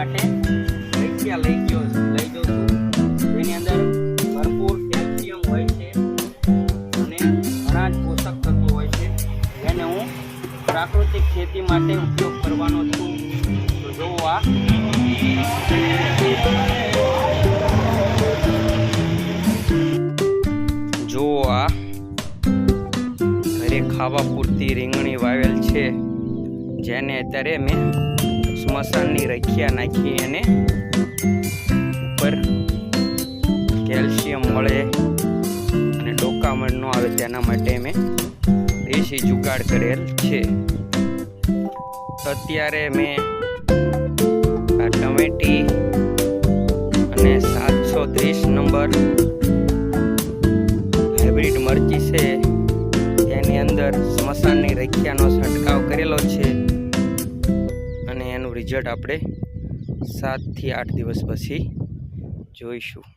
માટે રૈયા લઈ ગયો લઈ જઉં છું. જેની અંદર ભરપૂર કેલ્શિયમ હોય છે અને ઘણા જ પોષક તત્વો હોય છે, જેને હું પ્રાકૃતિક ખેતી માટે ઉપયોગ કરવાનો છું. તો જોવો આ. ઘરે ખાવા પૂરતી રીંગણી વાવેલ છે, જેને અત્યારે મેં સ્મશાનની રખિયા નાખી અને ઉપર કેલ્શિયમ મળે અને ડોકામણ ન આવે તેના માટે મેં દેશી જુગાડ કરેલ છે. અત્યારે મેં આ ટમેટી અને સાતસો ત્રીસ નંબર હાઇબ્રિડ મરચી છે. તેની અંદર સ્મશાનની રખિયાનો છંટકાવ રિઝલ્ટ આપણે સાતથી આઠ દિવસ પછી જોઈશું.